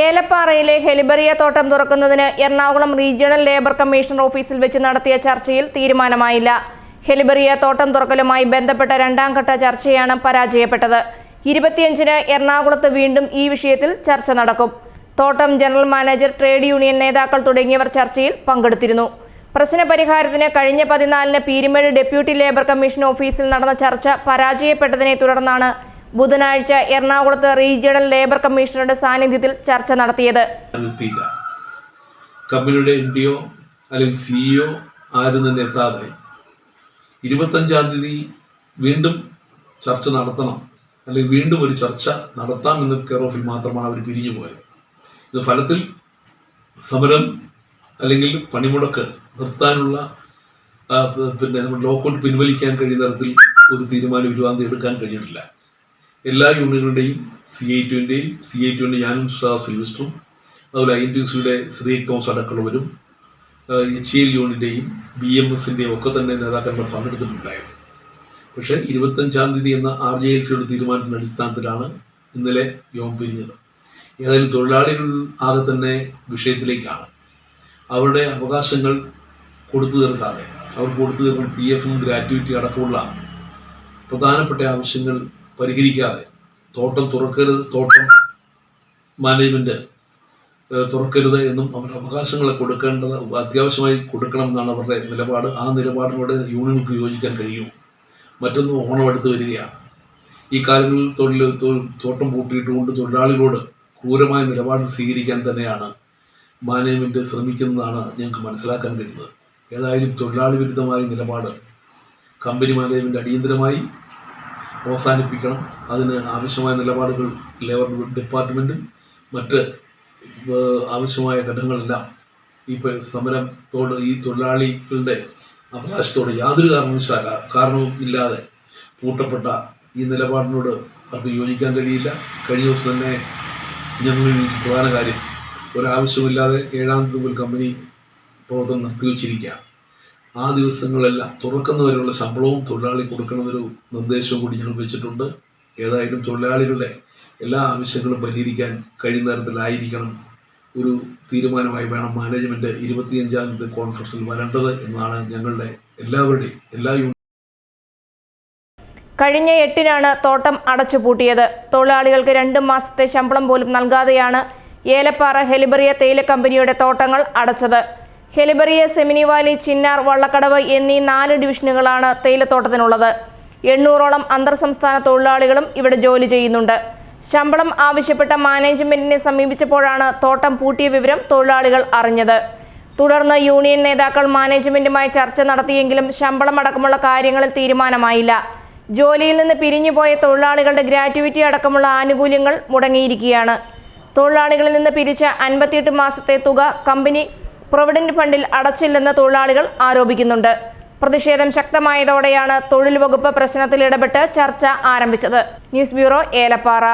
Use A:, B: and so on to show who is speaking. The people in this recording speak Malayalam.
A: ഏലപ്പാറയിലെ ഹെലിബറിയ തോട്ടം തുറക്കുന്നതിന് എറണാകുളം റീജിയണൽ ലേബർ കമ്മീഷൻ ഓഫീസിൽ വെച്ച് നടത്തിയ ചർച്ചയിൽ തീരുമാനമായില്ല. ഹെലിബറിയ തോട്ടം തുറക്കലുമായി ബന്ധപ്പെട്ട രണ്ടാം ഘട്ട ചർച്ചയാണ് പരാജയപ്പെട്ടത്. ഇരുപത്തിയഞ്ചിന് എറണാകുളത്ത് വീണ്ടും ഈ വിഷയത്തിൽ ചർച്ച നടക്കും. തോട്ടം ജനറൽ മാനേജർ ട്രേഡ് യൂണിയൻ നേതാക്കൾ തുടങ്ങിയവർ ചർച്ചയിൽ പങ്കെടുത്തിരുന്നു. പ്രശ്നപരിഹാരത്തിന് കഴിഞ്ഞ പതിനാലിന് പീരുമേട് ഡെപ്യൂട്ടി ലേബർ കമ്മീഷൻ ഓഫീസിൽ നടന്ന ചർച്ച പരാജയപ്പെട്ടതിനെ തുടർന്നാണ് ബുധനാഴ്ച എറണാകുളത്ത് റീജിയണൽ ലേബർ കമ്മീഷണറുടെ സാന്നിധ്യത്തിൽ ചർച്ച നടത്തിയത്.
B: കമ്പനിയുടെ എം ഡിഒ അല്ലെങ്കിൽ സിഇഒ ആരും തന്നെ എത്താതെ ഇരുപത്തഞ്ചാം തീയതി വീണ്ടും ചർച്ച നടത്തണം അല്ലെങ്കിൽ വീണ്ടും ഒരു ചർച്ച നടത്താം എന്ന കെയർ ഓഫിൽ മാത്രമാണ് അവർ പിരിഞ്ഞു പോയത്. ഇത് ഫലത്തിൽ സമരം അല്ലെങ്കിൽ പണിമുടക്ക് നിർത്താനുള്ള പിന്നെ നമ്മൾ ലോക്കൗട്ട് പിൻവലിക്കാൻ കഴിയുന്ന തരത്തിൽ ഒരു തീരുമാനം ഇരുപതാം എടുക്കാൻ കഴിഞ്ഞിട്ടില്ല എല്ലാ യൂണിയനുകളുടെയും സി ഐ ടുവിന്റെയും സി ഐ ടുവിന്റെ ഞാനും സിൽവിസ്റ്ററും അതുപോലെ ഐ എൻ ടി സിയുടെ ശ്രീ തോമസ് അടക്കമുള്ളവരും എച്ച് എൽ യൂണിന്റെയും ബി എം എസിന്റെയും ഒക്കെ തന്നെ നേതാക്കന്മാർ പങ്കെടുത്തിട്ടുണ്ടായിരുന്നു. പക്ഷേ ഇരുപത്തഞ്ചാം തീയതി എന്ന ആർ ജെ എൽ സിയുടെ തീരുമാനത്തിന്റെ അടിസ്ഥാനത്തിലാണ് ഇന്നലെ യോഗം പിരിഞ്ഞത്. ഏതായാലും തൊഴിലാളികൾ ആകെ തന്നെ വിഷയത്തിലേക്കാണ്. അവരുടെ അവകാശങ്ങൾ കൊടുത്തു തീർക്കാതെ അവർ കൊടുത്തു തീർക്കുന്ന പി എഫും ഗ്രാറ്റുവിറ്റി അടക്കമുള്ള പ്രധാനപ്പെട്ട ആവശ്യങ്ങൾ പരിഹരിക്കാതെ തോട്ടം തുറക്കരുത് തോട്ടം മാനേജ്മെന്റ് തുറക്കരുത് എന്നും അവരുടെ അവകാശങ്ങൾ കൊടുക്കേണ്ടത് അത്യാവശ്യമായി കൊടുക്കണം എന്നാണ് അവരുടെ നിലപാട്. ആ നിലപാടിനോട് യൂണിയനുകൾക്ക് യോജിക്കാൻ കഴിയും. മറ്റൊന്ന് ഓണം അടുത്ത് വരികയാണ്. ഈ കാലങ്ങളിൽ തൊഴിൽ തോട്ടം പൂട്ടിയിട്ടുകൊണ്ട് തൊഴിലാളികളോട് ക്രൂരമായ നിലപാട് സ്വീകരിക്കാൻ തന്നെയാണ് മാനേജ്മെന്റ് ശ്രമിക്കുന്നതാണ് ഞങ്ങൾക്ക് മനസ്സിലാക്കാൻ കഴിയുന്നത്. ഏതായാലും തൊഴിലാളി വിരുദ്ധമായ നിലപാട് കമ്പനി മാനേജ്മെന്റ് അടിയന്തരമായി അവസാനിപ്പിക്കണം അതിന് ആവശ്യമായ നിലപാടുകൾ ലേബർ ഡിപ്പാർട്ട്മെന്റും മറ്റ് ആവശ്യമായ ഘടകങ്ങളെല്ലാം ഈ സമരത്തോട് ഈ തൊഴിലാളികളുടെ അവകാശത്തോട് യാതൊരു കാരണവശാല കാരണവും ഇല്ലാതെ പൂട്ടപ്പെട്ട ഈ നിലപാടിനോട് അവർക്ക് യോജിക്കാൻ കഴിയില്ല. കഴിഞ്ഞ ദിവസം തന്നെ ഞങ്ങൾ ഉന്നയിച്ച പ്രധാന കാര്യം ഒരാവശ്യമില്ലാതെ ഏഴാം തീയതി കമ്പനി പ്രവർത്തനം നിർത്തിവെച്ചിരിക്കുകയാണ്. ആ ദിവസങ്ങളെല്ലാം തുറക്കുന്നവരെയുള്ള ശമ്പളവും തൊഴിലാളി കൊടുക്കണമെന്നൊരു നിർദ്ദേശവും കൂടി ഞങ്ങൾ വെച്ചിട്ടുണ്ട്. ഏതായാലും തൊഴിലാളികളുടെ എല്ലാ ആവശ്യങ്ങളും പരിഹരിക്കാൻ കഴിയുന്ന തരത്തിലായിരിക്കണം ഒരു തീരുമാനമായി വേണം മാനേജ്മെന്റ് ഇരുപത്തിയഞ്ചാം തീയതി കോൺഫറൻസിൽ വരേണ്ടത് എന്നാണ് ഞങ്ങളുടെ എല്ലാവരുടെയും എല്ലാ
A: കഴിഞ്ഞ എട്ടിനാണ് തോട്ടം അടച്ചുപൂട്ടിയത്. തൊഴിലാളികൾക്ക് രണ്ട് മാസത്തെ ശമ്പളം പോലും നൽകാതെയാണ് ഏലപ്പാറ ഹെലിബറിയ തേയില കമ്പനിയുടെ തോട്ടങ്ങൾ അടച്ചത്. ഹെലിബറിയ സെമിനിവാലി ചിന്നാർ വള്ളക്കടവ് എന്നീ നാല് ഡിവിഷനുകളാണ് തേയിലത്തോട്ടത്തിനുള്ളത്. എണ്ണൂറോളം അന്തർ സംസ്ഥാന തൊഴിലാളികളും ഇവിടെ ജോലി ചെയ്യുന്നുണ്ട്. ശമ്പളം ആവശ്യപ്പെട്ട മാനേജ്മെന്റിനെ സമീപിച്ചപ്പോഴാണ് തോട്ടം പൂട്ടിയ വിവരം തൊഴിലാളികൾ അറിഞ്ഞത്. തുടർന്ന് യൂണിയൻ നേതാക്കൾ മാനേജ്മെന്റുമായി ചർച്ച നടത്തിയെങ്കിലും ശമ്പളം അടക്കമുള്ള കാര്യങ്ങളിൽ തീരുമാനമായില്ല. ജോലിയിൽ നിന്ന് പിരിഞ്ഞുപോയ തൊഴിലാളികളുടെ ഗ്രാറ്റുവിറ്റി അടക്കമുള്ള ആനുകൂല്യങ്ങൾ മുടങ്ങിയിരിക്കുകയാണ്. തൊഴിലാളികളിൽ നിന്ന് പിരിച്ച അൻപത്തിയെട്ട് മാസത്തെ തുക കമ്പനി പ്രൊവിഡന്റ് ഫണ്ടിൽ അടച്ചില്ലെന്ന് തൊഴിലാളികൾ ആരോപിക്കുന്നുണ്ട്. പ്രതിഷേധം ശക്തമായതോടെയാണ് തൊഴിൽ വകുപ്പ് പ്രശ്നത്തിൽ ഇടപെട്ട് ചർച്ച ആരംഭിച്ചത്. News bureau Elappara.